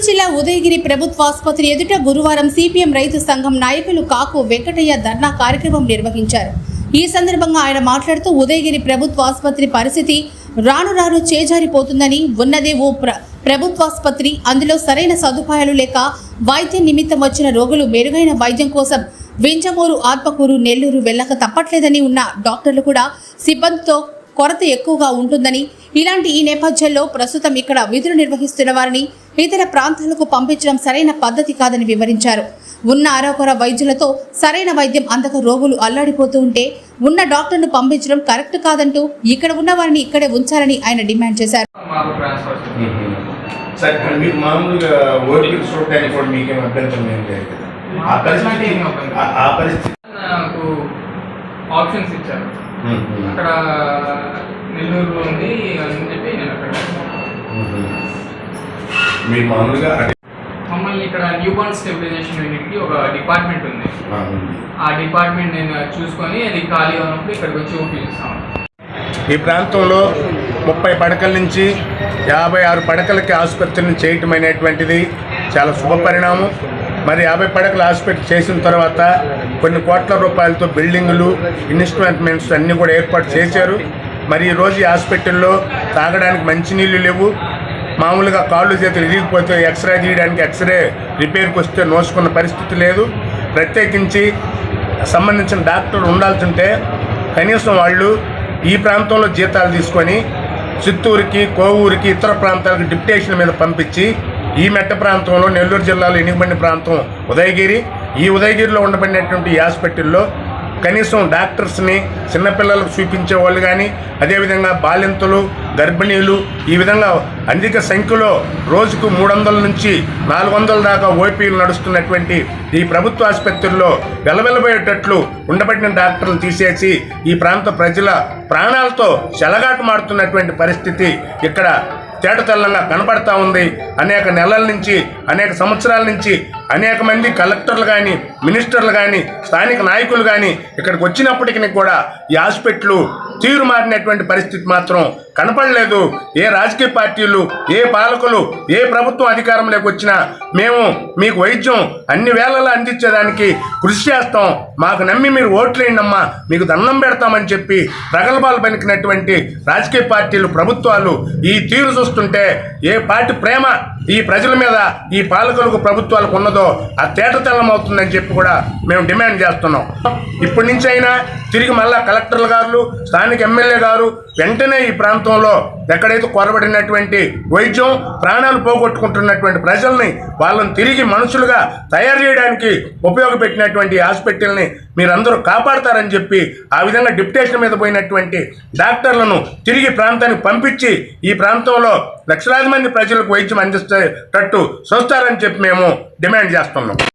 నెల్లూరు జిల్లా ఉదయగిరి ప్రభుత్వ ఆసుపత్రి ఎదుట గురువారం సిపిఎం రైతు సంఘం నాయకులు కాకు వెంకటయ్య ధర్నా కార్యక్రమం నిర్వహించారు. ఈ సందర్భంగా ఆయన మాట్లాడుతూ ఉదయగిరి ప్రభుత్వ ఆసుపత్రి పరిస్థితి రాను రాను చేజారిపోతుందని ఉన్నదే ఓ ప్ర ప్రభుత్వాసుపత్రి అందులో సరైన సదుపాయాలు లేక వైద్యం నిమిత్తం వచ్చిన రోగులు మెరుగైన వైద్యం కోసం వింజమూరు ఆత్మకూరు నెల్లూరు వెళ్ళక తప్పట్లేదని ఉన్న డాక్టర్లు కూడా సిబ్బందితో కొరత ఎక్కువగా ఉంటుందని. ఇలాంటి ఈ నేపథ్యంలో ప్రస్తుతం ఇక్కడ విధులు నిర్వహిస్తున్న వారిని ఇతర ప్రాంతాలకు పంపించడం సరైన పద్ధతి కాదని వివరించారు. ఉన్న అరకొర వైద్యులతో సరైన వైద్యం అందక రోగులు అల్లాడిపోతూ ఉంటే ఉన్న డాక్టర్ను పంపించడం కరెక్ట్ కాదంటూ ఇక్కడ ఉన్న వారిని ఇక్కడే ఉంచాలని ఆయన డిమాండ్ చేశారు. నాకు ఆప్షన్స్ ఇచ్చారు. అక్కడ నెల్లూరులో ఉంది అని చెప్పి నేను అక్కడ. మీరు మామూలుగా మమ్మల్ని ఇక్కడ న్యూ బార్న్ స్టెబిలైజేషన్ యూనిట్కి ఒక డిపార్ట్మెంట్ ఉంది. ఆ, డిపార్ట్మెంట్ నేను చూసుకొని అది ఖాళీ ఉన్నప్పుడు ఇక్కడికి వచ్చి ఓపీ చేస్తాను ఈ ప్రాంతంలో ముప్పై పడకల నుంచి యాభై ఆరు పడకలకి ఆసుపత్రిని చేయటం అనేటువంటిది చాలా శుభ పరిణామం. మరి యాభై పడకల ఆసుపత్రి చేసిన తర్వాత కొన్ని కోట్ల రూపాయలతో బిల్డింగులు ఇన్వెస్ట్మెంట్స్ అన్నీ కూడా ఏర్పాటు చేశారు. మరి ఈరోజు ఈ హాస్పిటల్లో తాగడానికి మంచినీళ్ళు లేవు. మామూలుగా కాళ్ళు చేతులు ఇరిగిపోతే ఎక్స్రే తీయడానికి ఎక్స్రే రిపేర్కి వస్తే నోసుకున్న పరిస్థితి లేదు. ప్రత్యేకించి సంబంధించిన డాక్టర్ ఉండాల్సి ఉంటే కనీసం వాళ్ళు ఈ ప్రాంతంలో జీతాలు తీసుకొని చిత్తూరుకి కోవూరుకి ఇతర ప్రాంతాలకు డిప్యుటేషన్ మీద పంపించి ఈ మెట్ట ప్రాంతంలో నెల్లూరు జిల్లాలో ఎనిగిబండి ప్రాంతం ఉదయగిరి ఈ ఉదయగిరిలో ఉండబడినటువంటి ఈ హాస్పిటల్లో కనీసం డాక్టర్స్ని చిన్నపిల్లలకు చూపించే వాళ్ళు కానీ అదేవిధంగా బాలింతలు గర్భిణీలు ఈ విధంగా అధిక సంఖ్యలో రోజుకు మూడు వందల నుంచి నాలుగు వందల దాకా ఓపీలు నడుస్తున్నటువంటి ఈ ప్రభుత్వ ఆసుపత్రుల్లో వెలవెలబోయేటట్లు ఉండబడిన డాక్టర్లు తీసేసి ఈ ప్రాంత ప్రజల ప్రాణాలతో చెలగాటు మారుతున్నటువంటి పరిస్థితి ఇక్కడ తేటతెల్లంగా కనపడతా ఉంది. అనేక నెలల నుంచి అనేక సంవత్సరాల నుంచి అనేక మంది కలెక్టర్లు కానీ మినిస్టర్లు కానీ స్థానిక నాయకులు కానీ ఇక్కడికి వచ్చినప్పటికీ కూడా ఈ హాస్పిటల్ తీరు మారినటువంటి పరిస్థితి మాత్రం కనపడలేదు. ఏ రాజకీయ పార్టీలు ఏ పాలకులు ఏ ప్రభుత్వం అధికారంలోకి వచ్చినా మేము మీకు వైద్యం అన్ని వేళలా అందించేదానికి కృషి చేస్తాం. మాకు నమ్మి మీరు ఓట్లేయండమ్మా మీకు దండం పెడతామని చెప్పి ప్రగల్భాలు పలికినటువంటి రాజకీయ పార్టీలు ప్రభుత్వాలు ఈ తీరు చూస్తుంటే ఏ పార్టీ ప్రేమ ఈ ప్రజల మీద ఈ పాలకులకు ప్రభుత్వాలకు ఉన్నదో ఆ తేటతెల్లం అవుతుందని చెప్పి కూడా మేము డిమాండ్ చేస్తున్నాం. ఇప్పటి నుంచి అయినా తిరిగి మళ్ళా కలెక్టర్ల గారు స్థానిక ఎమ్మెల్యే గారు వెంటనే ఈ ప్రాంతంలో ఎక్కడైతే కొరబడినటువంటి వైద్యం ప్రాణాలు పోగొట్టుకుంటున్నటువంటి ప్రజల్ని వాళ్ళని తిరిగి మనుషులుగా తయారు చేయడానికి ఉపయోగపెట్టినటువంటి హాస్పిటల్ని మీరందరూ కాపాడతారని చెప్పి ఆ విధంగా డిప్యుటేషన్ మీద పోయినటువంటి డాక్టర్లను తిరిగి ప్రాంతానికి పంపించి ఈ ప్రాంతంలో లక్షలాది మంది ప్రజలకు వైద్యం అందిస్తేటట్టు చూస్తారని చెప్పి మేము డిమాండ్ చేస్తున్నాం.